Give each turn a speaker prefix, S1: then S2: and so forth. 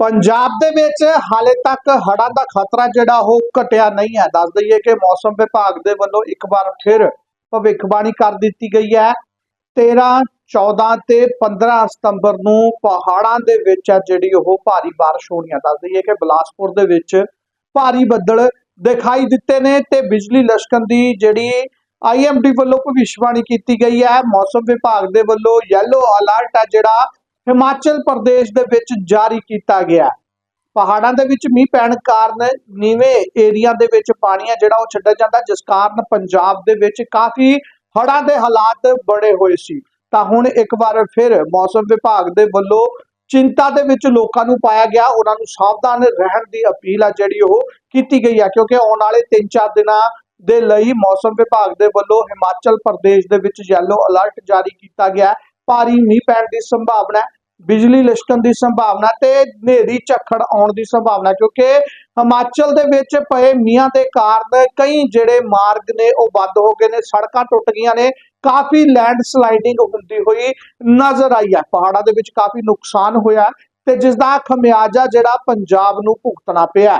S1: ਪੰਜਾਬ ਦੇ ਵਿੱਚ ਹਾਲੇ ਤੱਕ ਹੜ੍ਹਾਂ ਦਾ ਖਤਰਾ ਜਿਹੜਾ ਉਹ ਘਟਿਆ ਨਹੀਂ ਹੈ। ਦੱਸ ਦਈਏ ਕਿ ਮੌਸਮ ਵਿਭਾਗ ਦੇ ਵੱਲੋਂ ਇੱਕ ਵਾਰ ਫਿਰ ਭਵਿੱਖਬਾਣੀ ਕਰ ਦਿੱਤੀ ਗਈ ਹੈ। 13 14 ਤੇ 15 ਸਤੰਬਰ ਨੂੰ ਪਹਾੜਾਂ ਦੇ ਵਿੱਚ ਆ ਜਿਹੜੀ ਉਹ ਭਾਰੀ ਬਾਰਿਸ਼ ਹੋਣੀ ਹੈ। ਦੱਸ ਦਈਏ ਕਿ ਬਿਲਾਸਪੁਰ ਦੇ ਵਿੱਚ ਭਾਰੀ ਬੱਦਲ ਦਿਖਾਈ ਦਿੱਤੇ ਨੇ ਤੇ ਬਿਜਲੀ ਲਸ਼ਕਣ ਦੀ ਜਿਹੜੀ ਆਈਐਮਡੀ ਵੱਲੋਂ ਭਵਿੱਖਬਾਣੀ ਕੀਤੀ ਗਈ ਹੈ। ਮੌਸਮ ਵਿਭਾਗ ਦੇ ਵੱਲੋਂ ਯੈਲੋ ਅਲਰਟ ਹੈ ਜਿਹੜਾ ਹਿਮਾਚਲ ਪ੍ਰਦੇਸ਼ ਦੇ ਵਿੱਚ ਜਾਰੀ ਕੀਤਾ ਗਿਆ ਪਹਾੜਾਂ ਦੇ ਵਿੱਚ ਮੀਂਹ ਪੈਣ ਕਾਰਨ ਨੀਵੇਂ ਏਰੀਆ ਦੇ ਵਿੱਚ ਪਾਣੀ ਹੈ, ਜਿਹੜਾ ਉਹ ਛੱਡਿਆ ਜਾਂਦਾ, ਜਿਸ ਕਾਰਨ ਪੰਜਾਬ ਦੇ ਵਿੱਚ ਕਾਫੀ ਹੜ੍ਹਾਂ ਦੇ ਹਾਲਾਤ ਬਣੇ ਹੋਏ ਸੀ। ਤਾਂ ਹੁਣ ਇੱਕ ਵਾਰ ਫਿਰ ਮੌਸਮ ਵਿਭਾਗ ਦੇ ਵੱਲੋਂ ਚਿੰਤਾ ਦੇ ਵਿੱਚ ਲੋਕਾਂ ਨੂੰ ਪਾਇਆ ਗਿਆ। ਉਹਨਾਂ ਨੂੰ ਸਾਵਧਾਨ ਰਹਿਣ ਦੀ ਅਪੀਲ ਆ, ਜਿਹੜੀ ਉਹ ਕੀਤੀ ਗਈ ਹੈ ਕਿਉਂਕਿ ਆਉਣ ਵਾਲੇ 3-4 ਦਿਨਾਂ ਦੇ ਲਈ ਮੌਸਮ ਵਿਭਾਗ ਦੇ ਵੱਲੋਂ ਹਿਮਾਚਲ ਪ੍ਰਦੇਸ਼ ਦੇ ਵਿੱਚ ਯੈਲੋ ਅਲਰਟ ਜਾਰੀ ਕੀਤਾ ਗਿਆ ਭਾਰੀ ਮੀਂਹ ਪੈਣ ਦੀ ਸੰਭਾਵਨਾ ਹੈ। ਬਿਜਲੀ ਲਿਸ਼ਕਣ ਦੀ ਸੰਭਾਵਨਾ ਤੇ ਹਨੇਰੀ ਝੱਖੜ ਆਉਣ ਦੀ ਸੰਭਾਵਨਾ, ਕਿਉਂਕਿ ਹਿਮਾਚਲ ਦੇ ਵਿੱਚ ਪਏ ਮੀਂਹਾਂ ਦੇ ਕਾਰਨ ਕਈ ਜਿਹੜੇ ਮਾਰਗ ਨੇ ਉਹ ਬੰਦ ਹੋ ਗਏ ਨੇ, ਸੜਕਾਂ ਟੁੱਟ ਗਈਆਂ ਨੇ, ਕਾਫੀ ਲੈਂਡ ਸਲਾਈਡਿੰਗ ਹੁੰਦੀ ਹੋਈ ਨਜ਼ਰ ਆਈ ਹੈ। ਪਹਾੜਾਂ ਦੇ ਵਿੱਚ ਕਾਫੀ ਨੁਕਸਾਨ ਹੋਇਆ ਤੇ ਜਿਸ ਦਾ ਖਮਿਆਜਾ ਜਿਹੜਾ ਪੰਜਾਬ ਨੂੰ ਭੁਗਤਣਾ ਪਿਆ।